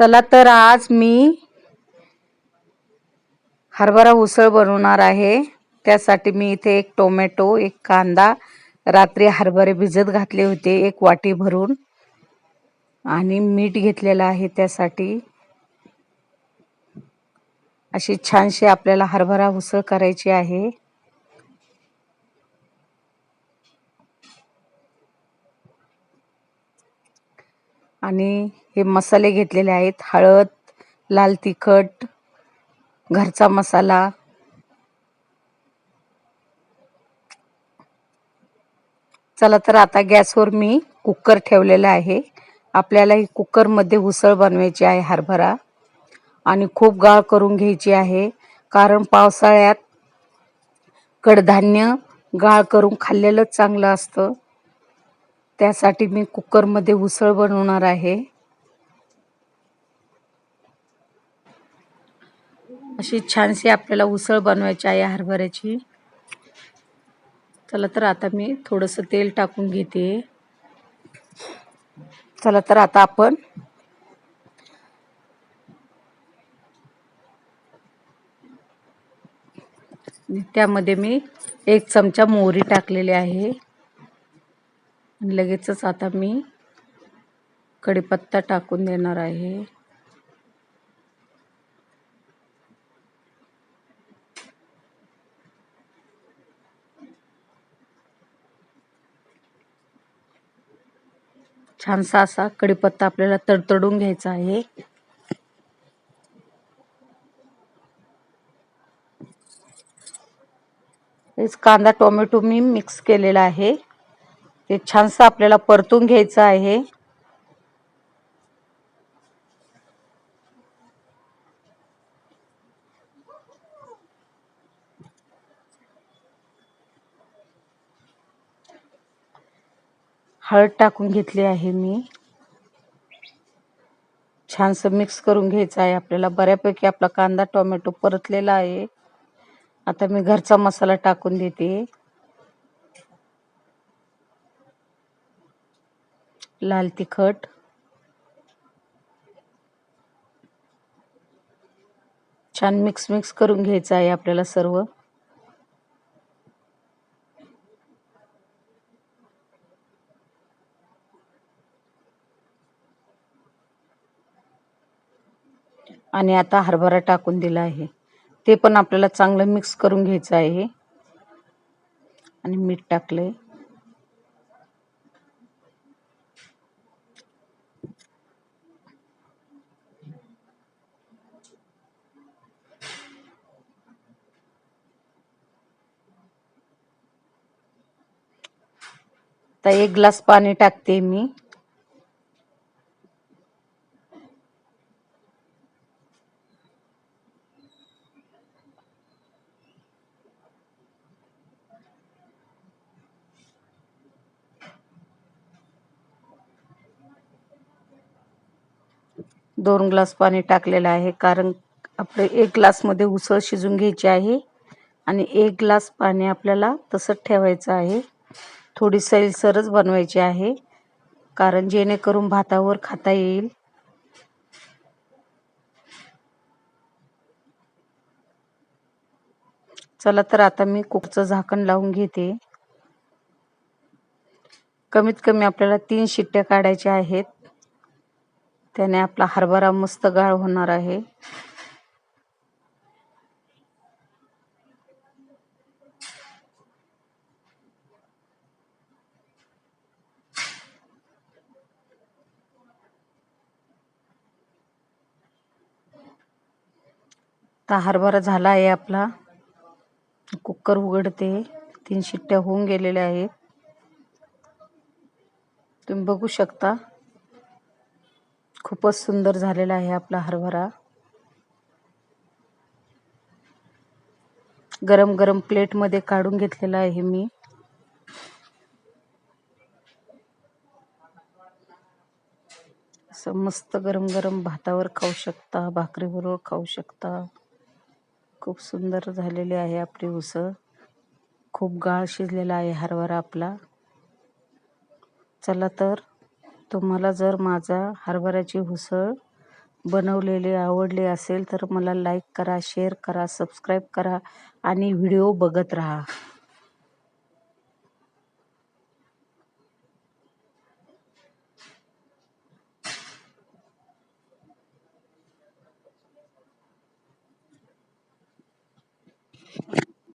चला तर आज मी हरभरा उसळ बनवणार आहे. त्यासाठी मी इथे एक टोमॅटो एक कांदा रात्री हरभरे भिजत घातले होते एक वाटी भरून. आणि मीठ घेतलेलं आहे त्यासाठी. अशी छानशी आपल्याला हरभरा उसळ करायची आहे. आणि हे मसाले घेतलेले आहेत. हळद लाल तिखट घरचा मसाला. चला तर आता गॅसवर मी कुकर ठेवलेला आहे. आपल्याला ही कुकरमध्ये उसळ बनवायची आहे हरभरा. आणि खूप गाळ करून घ्यायची आहे. कारण पावसाळ्यात कडधान्य गाळ करून खाल्लेलंच चांगलं असतं. त्यासाठी मी कुकरमध्ये उसळ बनवणार आहे. अशी छानशी आपल्याला उसळ बनवायची आहे हरभऱ्याची. चला तर आता मी थोडंसं तेल टाकून घेते. चला तर आता आपण त्यामध्ये मी एक चमचा मोहरी टाकलेली आहे. लगेचच आता मी कढीपत्ता टाकून देणार आहे. छानसा असा कढीपत्ता आपल्याला तडतडून घ्यायचा आहे. कांदा टोमॅटो मी मिक्स केलेला आहे. ते छानसा आपल्याला परतून घ्यायचं आहे. हळद टाकून घेतली आहे मी. छानसं मिक्स करून घ्यायचं आहे. आपल्याला बऱ्यापैकी आपला कांदा टोमॅटो परतलेला आहे. आता मी घरचा मसाला टाकून देते. लाल तिखट. छान मिक्स मिक्स करून घ्यायचं आहे आपल्याला सर्व. आणि आता हरभरा टाकून दिला आहे. ते पण आपल्याला चांगलं मिक्स करून घ्यायचं आहे. आणि मीठ टाकलंय. तर एक ग्लास पाणी टाकते मी. दोन ग्लास पाणी टाकलेलं आहे कारण आपले एक ग्लासमध्ये उसळ शिजून घ्यायची आहे आणि एक ग्लास पाणी आपल्याला तसंच ठेवायचं आहे. थोडी सैलसरच बनवायची आहे कारण जेणेकरून भातावर खाता येईल. चला तर आता मी कुकचं झाकण लावून घेते. कमीत कमी आपल्याला तीन शिट्ट्या काढायच्या आहेत. त्याने आपला हरभरा मस्त गाळ होणार आहे. आता हरभरा झाला आहे आपला. कुकर उघडते. तीन शिट्ट्या होऊन गेलेल्या आहेत. तुम्ही बघू शकता. खूपच सुंदर झालेला आहे आपला हरभरा. गरम गरम प्लेटमध्ये काढून घेतलेला आहे मी. असं मस्त गरम गरम भातावर खाऊ शकता भाकरीबरोबर खाऊ शकता. खूप सुंदर झालेली आहे आपली उसळ. खूप गाळ शिजलेला आहे हरभरा आपला. चला तर तुम्हाला जर माझा हरभऱ्याची उसळ बनवलेले आवडले असेल तर मला लाईक करा शेअर करा सबस्क्राईब करा आणि व्हिडिओ बघत राहा.